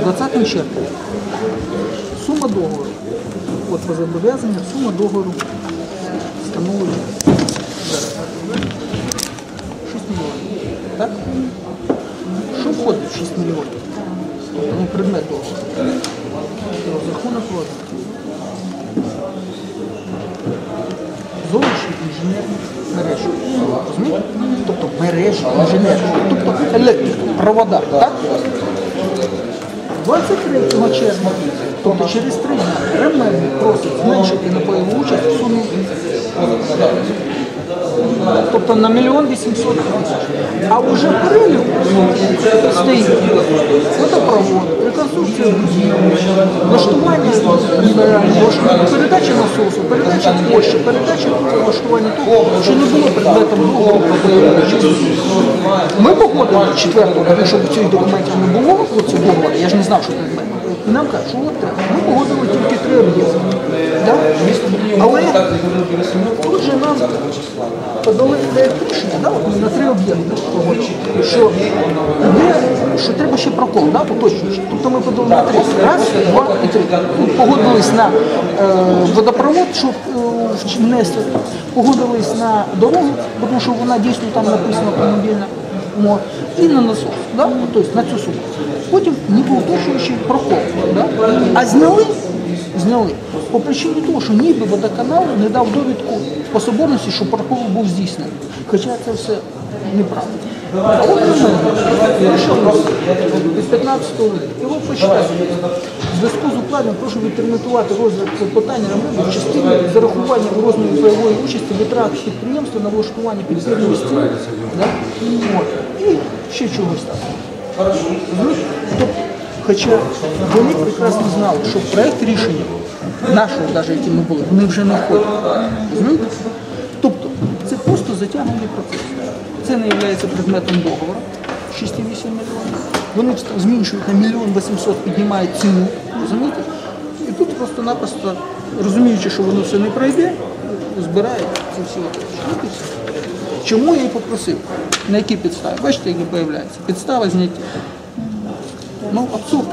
20 червня. Сума договору. От по зобов'язаннях сума договору встановлює 6 мільйонів. Так? Що входить в 6 мільйонів? Ну, предмет договору. Розрахунок розвитку. Зовнішні інженерні мережі. Розумієте? Тобто мережі інженерні. Тобто електрика, провода. Так? 23 червня, тобто через три дні, Кремль просить зменшити на пайову участь в сумі тобто на мільйон 800 тисяч. А вже перелік стоїть. Водопровод, реконструкція будівлі, влаштування передача насосу, передача площі, передача влаштування того, що не було предметом. Ми погодили 4-го, тому що цих документів не було, оці договори, я ж не знав, що предмет. Нам кажуть, що от треба. Ми погодили тільки три об'єкти. Але тут же нам подали проєкт рішення, на три об'єкти що, що треба ще прокол, да, уточнюючи. Тобто ми подали на три. Раз, два і три. Тут погодились на е, водопровод, щоб е, внести, погодились на дорогу, тому що вона дійсно там написана автомобільна. І на насос, да? тобто на цю суму. Потім уточнюючи прокол. Да? А зняли, зняли по причині того, що ніби водоканал не дав довідку по соборності, що прокол був здійснений. Хоча це все неправда. А от прийшов від 15 року, і от почитайте. В зв'язку з укладом прошу відтермінувати розгляд клопотання РМЕ в частині зарахування у розмірі пайової участі витрат підприємства на влаштування підземної стіни. Да? І ще чогось там. Хоча вони прекрасно знали, що проєкт рішення нашого, навіть які ми були, вони вже не входять. Тобто це просто затягнений процес. Це не є предметом договору 6,8 мільйонів. Вони зменшують на мільйон 800, піднімають ціну. Розумієте? І тут просто-напросто, розуміючи, що воно все не пройде, збирають ці всі. Чому я і попросив? На які підстави? Бачите, які з'являються? Підстава зняття. Ну, абсурд.